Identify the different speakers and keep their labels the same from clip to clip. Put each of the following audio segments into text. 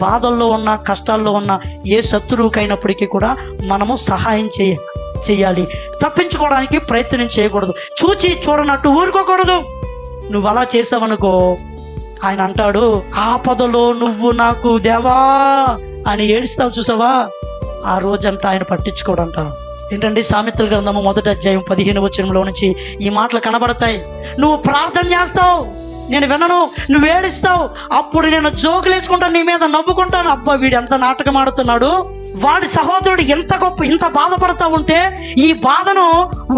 Speaker 1: బాధల్లో ఉన్న కష్టాల్లో ఉన్న ఏ శత్రువుకైనప్పటికీ కూడా మనము సహాయం చేయ చేయాలి. తప్పించుకోవడానికి ప్రయత్నం చేయకూడదు. చూచి చూడనట్టు ఊరుకోకూడదు. నువ్వు అలా చేసావనుకో ఆయన అంటాడు ఆపదలో నువ్వు నాకు దేవా అని ఏడుస్తావు చూసావా? ఆ రోజంతా ఆయన పట్టించుకోడంట. ఏంటండి సామెతల గ్రంథము మొదటి అధ్యాయం పదిహేను వచనంలో నుంచి ఈ మాటలు కనబడతాయి. నువ్వు ప్రార్థన చేస్తావు. నేను వినను నువ్వు ఏడుస్తావు అప్పుడు నేను జోకులు వేసుకుంటాను నీ మీద నవ్వుకుంటాను. అబ్బా వీడు ఎంత నాటకం ఆడుతున్నాడు. వాడి సహోదరుడు ఎంత గొప్ప ఇంత బాధపడతా ఉంటే ఈ బాధను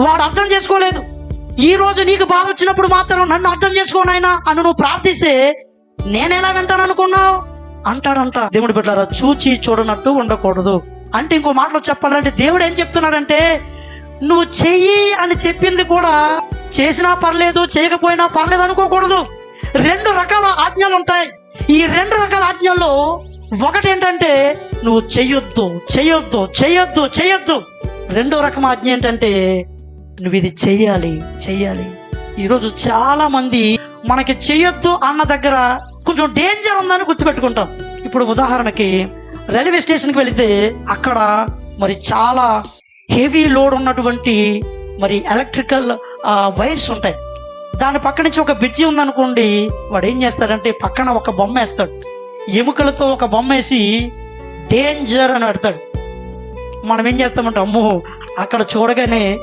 Speaker 1: వాడు అర్థం చేసుకోలేదు. ఈ రోజు నీకు బాధ వచ్చినప్పుడు మాత్రం నన్ను అర్థం చేసుకోనాయనా అని నువ్వు ప్రార్థిస్తే నేనెలా వింటాను అనుకున్నావు? అంటాడంట. దేవుడు బిడ్డారా చూచి చూడనట్టు ఉండకూడదు. అంటే ఇంకో మాటలో చెప్పాలంటే దేవుడు ఏం చెప్తున్నాడంటే నువ్వు చెయ్యి అని చెప్పింది కూడా చేసినా పర్లేదు చేయకపోయినా పర్లేదు అనుకోకూడదు. రెండు రకాల ఆజ్ఞలు ఉంటాయి ఈ రెండు రకాల ఆజ్ఞల్లో ఒకటి ఏంటంటే నువ్వు చెయ్యొద్దు చెయ్యొద్దు చెయ్యొద్దు చెయ్యొద్దు. రెండో రకం ఆజ్ఞ ఏంటంటే నువ్వు ఇది చెయ్యాలి చెయ్యాలి. ఈరోజు చాలా మంది మనకి చెయ్యొద్దు అన్న దగ్గర కొంచెం డేంజర్ ఉందని గుర్తుపెట్టుకుంటాం. ఇప్పుడు ఉదాహరణకి రైల్వే స్టేషన్కి వెళితే అక్కడ మరి చాలా హెవీ లోడ్ ఉన్నటువంటి మరి ఎలక్ట్రికల్ వైర్స్ ఉంటాయి. దాని పక్క నుంచి ఒక బ్రిడ్జి ఉందనుకోండి వాడు ఏం చేస్తాడంటే పక్కన ఒక బొమ్మ వేస్తాడు. ఎముకలతో ఒక బొమ్మ వేసి డేంజర్ అని పెడతాడు. మనం ఏం చేస్తామంటే అమ్మో అక్కడ చూడగానే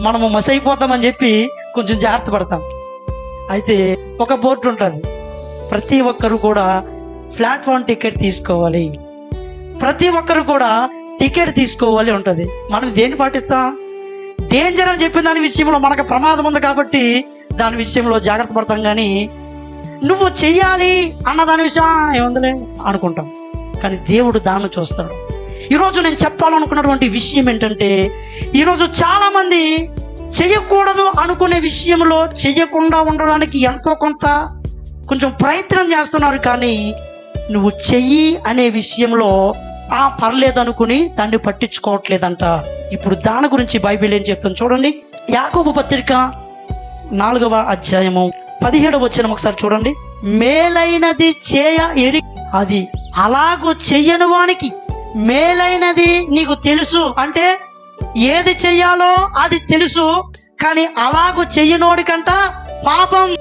Speaker 1: మనము మసైపోతామని చెప్పి కొంచెం జాగ్రత్త పడతాం. అయితే ఒక బోర్డు ఉంటుంది. ప్రతి ఒక్కరు కూడా ప్లాట్ఫామ్ టికెట్ తీసుకోవాలి. ప్రతి ఒక్కరు కూడా టికెట్ తీసుకోవాలి ఉంటుంది. మనం దేన్ని పాటిస్తాం? డేంజర్ అని చెప్పిన దాని విషయంలో మనకు ప్రమాదం ఉంది కాబట్టి దాని విషయంలో జాగ్రత్త పడతాం కానీ నువ్వు చెయ్యాలి అన్న దాని విషయం ఏముందిలే అనుకుంటాం. కానీ దేవుడు దాన్ని చూస్తాడు. ఈరోజు నేను చెప్పాలనుకున్నటువంటి విషయం ఏంటంటే ఈరోజు చాలామంది చేయకూడదు అనుకునే విషయంలో చెయ్యకుండా ఉండడానికి ఎంతో కొంత కొంచెం ప్రయత్నం చేస్తున్నారు కానీ నువ్వు చెయ్యి అనే విషయంలో ఆ పర్లేదు అనుకుని దాన్ని పట్టించుకోవట్లేదంట. ఇప్పుడు దాని గురించి బైబిల్ ఏం చెప్తుంది చూడండి. యాకోబు పత్రిక నాలుగవ అధ్యాయము పదిహేడవ వచ్చిన ఒకసారి చూడండి. మేలైనది చేయ ఎరి అది అలాగూ చెయ్యను వానికి మేలైనది నీకు తెలుసు. అంటే ఏది చెయ్యాలో అది తెలుసు. కానీ అలాగూ చెయ్యనోడికంట పాపం